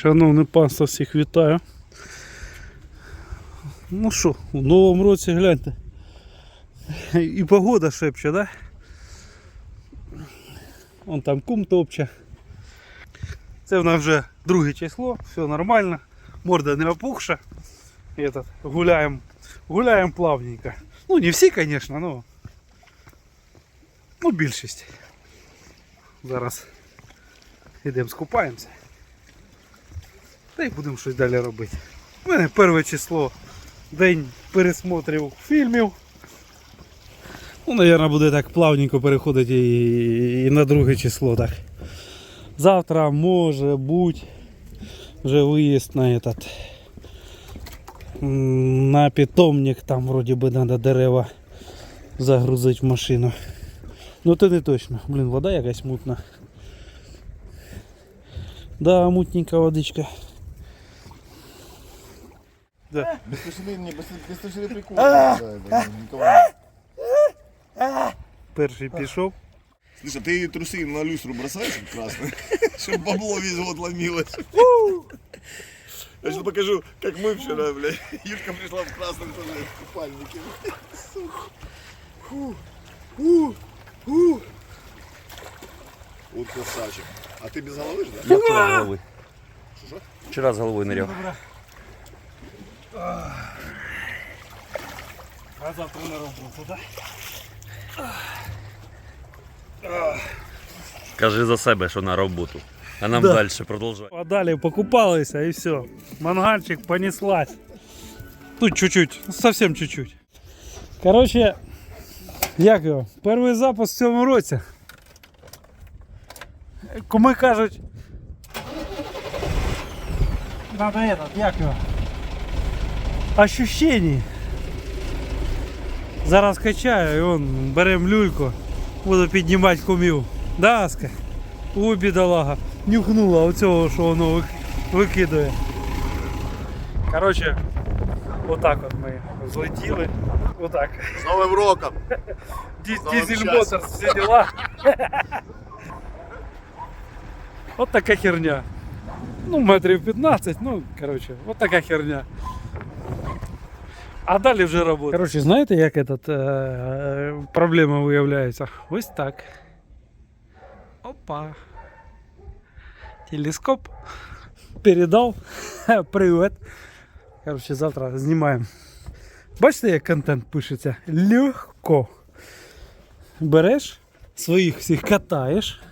Шановне панство, всіх вітаю. Ну що, у новому році гляньте. І погода шепче, да? Вон там кум топче. Це в нас вже друге число, все нормально, морда не опухша. Этот, гуляємо, гуляємо плавненько. Ну, не всі, звісно, но ну, більшість. Зараз йдемо скупаємося. Та й будемо щось далі робити. У мене перше число, день пересмотрів фільмів. Ну, мабуть, буде так плавненько переходити і, і на друге число. так. Завтра може бути вже виїзд на этот на питомник, там вроді би треба дерева загрузити в машину. Ну це не точно. Блін, вода якась мутна. Да, мутненька водичка. Да. Беспощадный, не, беспощадный, беспощадный прикол. Да, да, никого не- Перший пішов. Слушай, ты трусы на люстру бросаешь красные, чтобы бабло весь год ломилось. Я сейчас покажу, как мы вчера, блядь. Юшка пришла в красном тоже купальнике. Вот красавчик. А ты без головы же, да? Я вчора з голови. Що? Вчора з головою ниряв. А завтра на роботу, так? Кажи за себе, що на роботу. А нам Да. далі продовжуй. А далі покупалися і все. Мангальчик понеслась. Тут чуть-чуть, совсем чуть-чуть. Короче, як його? Перший запуск в цьому році. Куми кажуть. Надо этот, як його? Ощущений. Зараз качаю і он берем люльку, буду піднімати кумів. Да, Аска? Ой, бідолага. Нюхнула оцього, що воно вик- викидує. Коротше, отак от ми злетіли. Отак. Роком! Новим Дізель часом. Моторс, всі діла. От така херня. Ну, метрів 15, ну, коротше, от така херня. А далі вже робота. Коротше, знаєте, як этот, е, проблема виявляється? Ось так. Опа. Телескоп. Передав. Привет. Коротше, завтра знімаємо. Бачите, як контент пишеться? Легко. Береш, своїх всіх катаєш.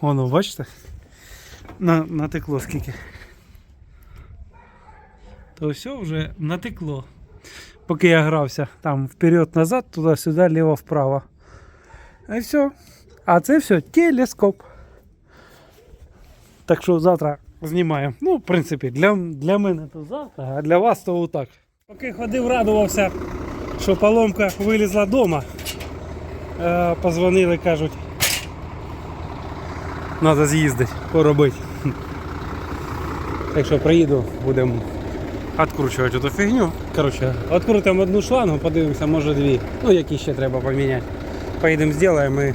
Воно, бачите? На, натекло скільки. То все вже натекло. Поки я грався там вперед-назад, туди-сюди, ліво-вправо. І все. А це все телескоп. Так що завтра знімаємо. Ну, в принципі, для, для мене то завтра, а для вас то отак. Поки ходив, радувався, що поломка вилізла вдома. Е, позвонили, кажуть. Треба з'їздити, поробити. Так що приїду, будемо відкручувати цю фігню. Коротше, відкрутимо одну шлангу, подивимося, може дві. Ну, які ще треба поміняти. Поїдемо зробимо і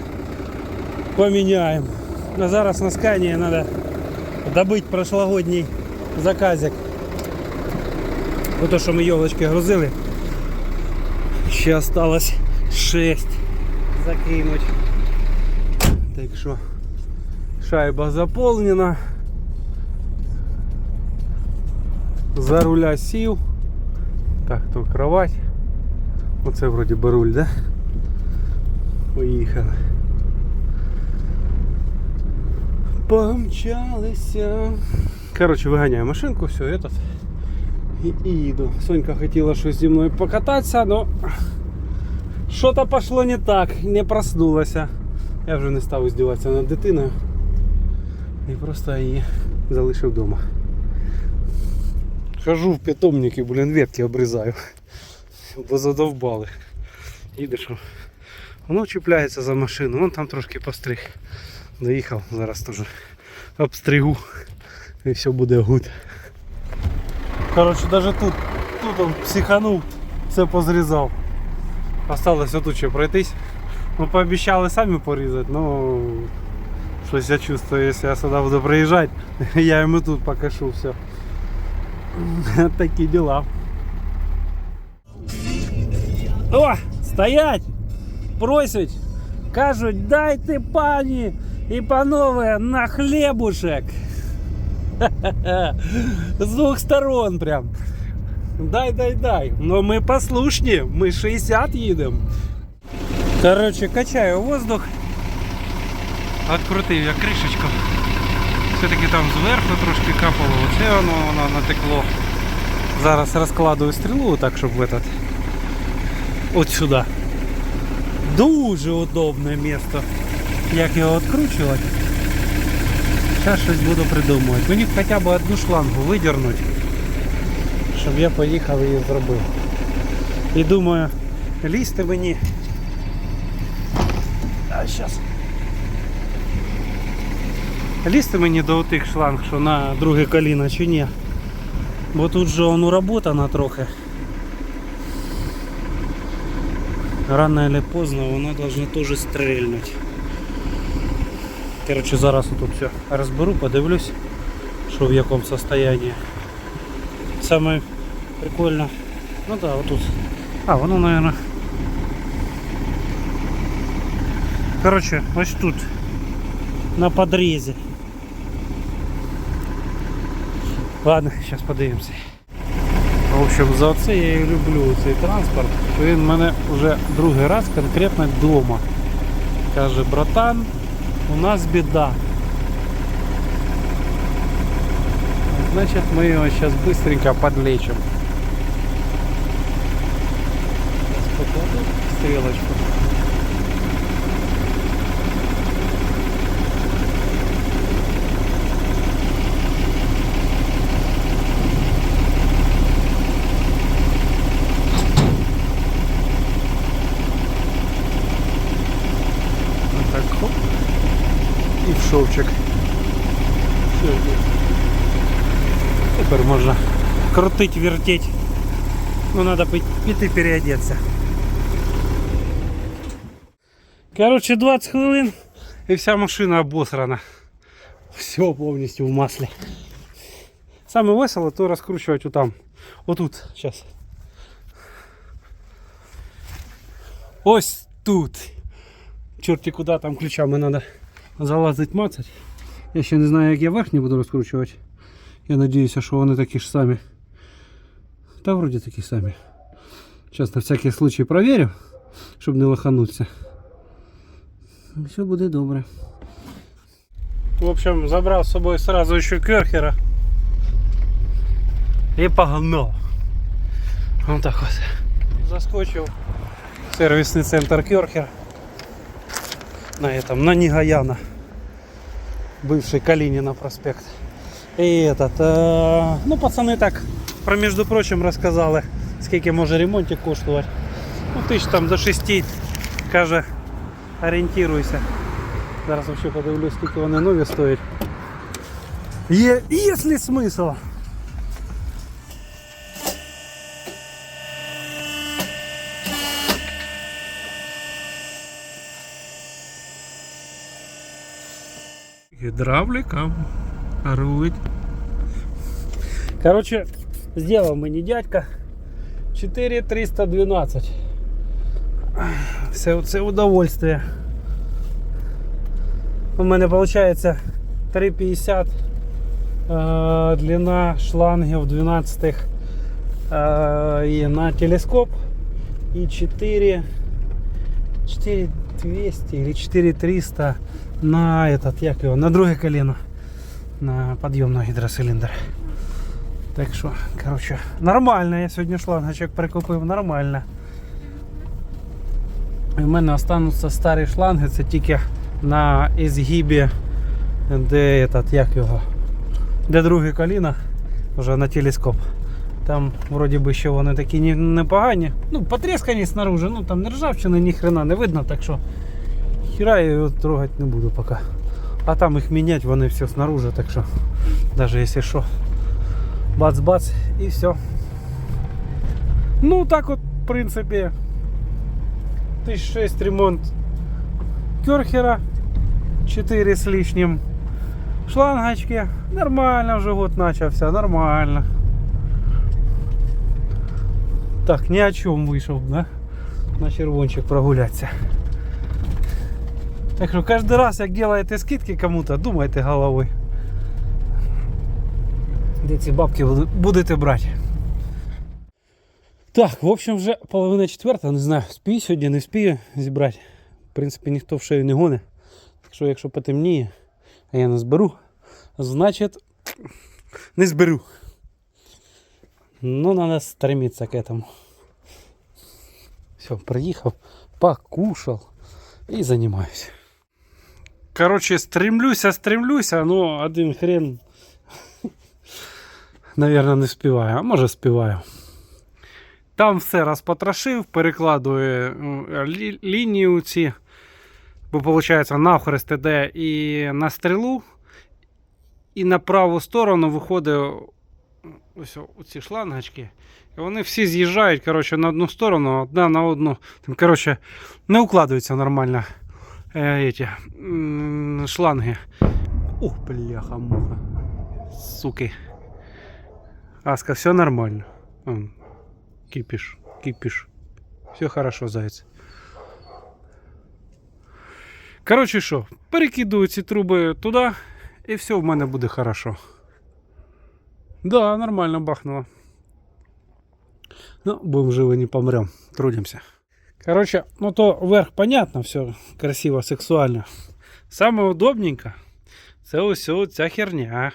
поміняємо. А зараз на скані треба добити прошлогодній заказик. Ото, що ми йолочки грузили. Ще осталось 6 закинуть. Так що шайба заповнена. За руля сів. Так, то кровать. Оце вроді би руль, да? Поїхали. Помчалися. Коротше, виганяю машинку, все, этот. І, і їду. Сонька хотіла щось зі мною покататися, но що-то пішло не так, не проснулася. Я вже не став здіватися над дитиною. І просто її залишив вдома. Хожу в питомники, блін, ветки обрізаю. Бо задовбали. Їдеш. Воно чіпляється за машину, вон там трошки постриг. Доїхав, зараз теж обстригу і все буде гуд. Коротше, навіть тут, тут он психанув, все позрізав. Осталось отут ще пройтись. Ну пообіцяли самі порізати, ну Щось я чувствую, якщо я сюди буду приїжджати, я йому тут покажу все. Такі діла. О, стоять! Просять! Кажуть, дайте пані і панове на хлібушек. З двох сторон прям. Дай, дай, дай. Но ми послушні, ми 60 їдемо. Короче, качаю воздух. Открутив я кришечку. Все-таки там зверху трошки капало, оце воно, воно натекло. Зараз розкладую стрілу так, щоб в этот. От сюди. Дуже удобне місце. Як його відкручувати. Зараз щось буду придумувати. Мені хоча б одну шлангу видернути, щоб я поїхав її зробив. І думаю, лізти мені. А зараз. Лізти мені до тих шланг, що на друге коліно чи ні. Бо тут же воно роботана трохи. Рано или поздно воно должно теж стрельнути. Короче, зараз тут все розберу, подивлюсь, що в якому состоянии. Саме прикольно. Ну да, отут. А, воно, наверное. Короче, ось тут. На подрезі. Ладно, зараз подивимося. В общем, за це я і люблю цей транспорт. Він мене вже другий раз конкретно вдома. Каже, братан, у нас біда. Значит, мы его сейчас быстренько подлечим. Сейчас покладу стрелочку. шовчик. Все, Тепер можна крутить, вертеть. Ну, треба піти переодеться. Коротше, 20 хвилин і вся машина обосрана. Все повністю в маслі. Саме весело то розкручувати отам. Отут, зараз. Ось тут. Чорті куди там ключами треба залазити мацать. Я ще не знаю, як я верхні буду розкручувати. Я надіюся, що вони такі ж самі. Та вроді такі самі. Зараз на всякий случай проверю, щоб не лохануться. І Все буде добре. В общем, забрав з собою сразу ще керхера. І погнав. Вот так от. Заскочив в сервісний центр Керхер. На этом, на Нигаяна. Бывший Калинина проспект. І этот, е, ну пацани так, про между прочим, розказали, скільки може ремонтик коштувати. Ну, тисяч там до 6, каже, орієнтируйся. Зараз вообще подивлюсь, скільки вони нові стоять. Є, якщо смисл. Гидравлика. Рулить. Короче, сделал мені дядька 4312. Все це удовольствие. У мене виходить 350 е, длина шлангів 12 е, і на телескоп і 4 4200 или 4300 на этот, як його, на друге коліно на підйомний гідроциліндр. Так що, коротше, нормально, я сьогодні шлангачок прикупив, нормально. І в мене остануться старі шланги, це тільки на ізгибі, де этот, як його, де друге коліно, вже на телескоп. Там вроді би ще вони такі непогані. Ну, потрескані снаружи, ну там не ржавчини, ні хрена не видно, так що хіра я його трогати не буду поки. А там їх міняти, вони все снаружи, так що навіть якщо що, бац-бац і все. Ну так от, в принципі, 1006 ремонт Керхера, 4 с лишним шлангочки. Нормально вже год начався, нормально. Так, ни о чем вийшов, да? На червончик прогулятися. Так що кожен раз, як делаєте скидки кому-то, думайте головою. Де ці бабки будете брати. Так, в общем, вже половина четверта, не знаю, спію сьогодні, не спію зібрати. В принципі, ніхто в шею не гоне. Так що, якщо потемніє, а я не зберу, значить не зберу. Ну, надо стремиться к этому. Все, приїхав, покушал і занимаюсь. Короче, стремлюся, стремлюся, но один хрен, наверное, не співаю, а може співаю. Там все розпотрошив, перекладую лі- лінію ці, бо виходить навхрест іде і на стрілу, і на праву сторону виходить ось ці шлангочки. І вони всі з'їжджають коротше, на одну сторону, одна на одну. Там, коротше, не укладаються нормально эти, м, шланги. Ух, бляха муха. Суки. Аска, все нормально. Кипиш, кипиш. Все хорошо, заяц. Коротше що, перекидую ці труби туди, і все в мене буде хорошо. Да, нормально бахнуло. Ну, будем живы, не помрем. Трудимся. Короче, ну то вверх понятно, все красиво, сексуально. Саме удобненько. Це ось ця херня.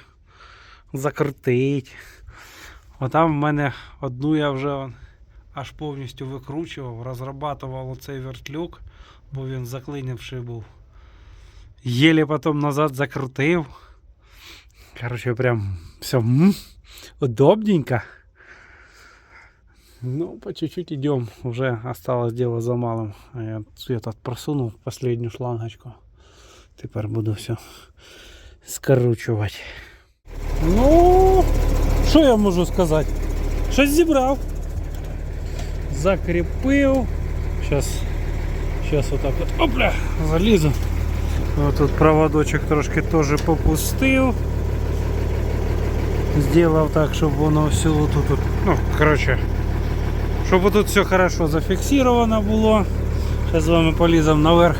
Закрутить. Отам в мене одну я вже аж повністю викручував, розрабатував оцей вертлюк, бо він заклинивший був. Єлі потім назад закрутив. Короче, прям все удобненько. Ну, по чуть-чуть идем. Уже осталось дело за малым. А я этот просунул последнюю шлангочку. Теперь буду все скручувати. Ну, що я можу сказати? Щось зібрав. Закріпив. Зараз, зараз отак от, опля, залізу. Ось тут проводочок трошки теж попустив. Сделав так, щоб воно все тут, тут ну, короче, Щоб тут все хорошо зафіксировано було. Зараз з вами поліземо наверх.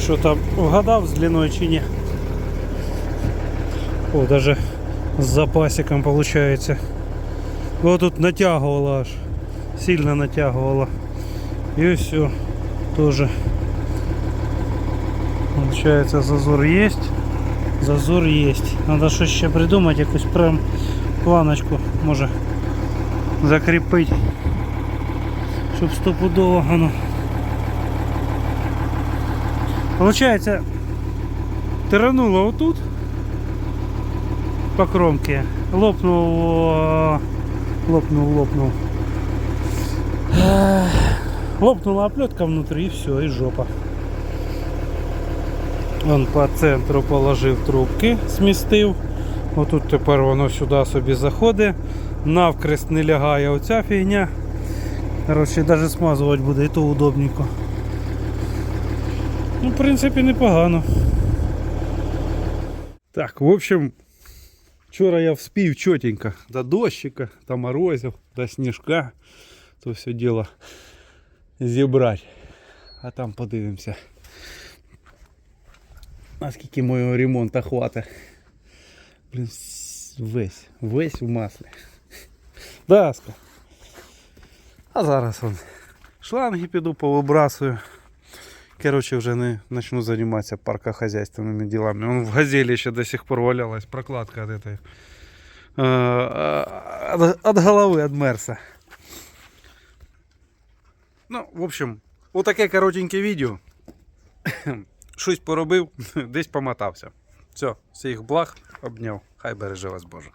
Що там вгадав з длиною чи ні. О, даже з запасиком получается. Вот тут натягивало аж. Сильно натягивало. И все. Тоже. Получается зазор есть. Зазор есть. Надо щось ще придумати, якусь прям планочку може закріпити. Щоб стопудово воно. Получается, тирануло отут по кромке. Лопнув, лопнув, лопнув. Лопнула оплетка внутри и все, и жопа. Он по центру положив трубки, смістив. Отут тепер воно сюди собі заходить. Навкрест не лягає оця фігня. Коротше, навіть смазувати буде і то удобненько. Ну, в принципі, непогано. Так, в общем, вчора я вспів чотенько до дощика, до морозів, до сніжка. То все діло зібрати. А там подивимося. Наскільки моєго ремонту хватить. Блін, весь, весь в маслі. Даска. А зараз он шланги піду повибрасую. Короче, вже не начну займатися паркохозяйственными делами. Он в газели ще до сих пор валялась прокладка от этой. э, От, от голови от Мерса. Ну, в общем, отаке коротеньке відео. Щось поробив, десь помотався. Все, всіх благ, обняв. Хай береже вас Боже.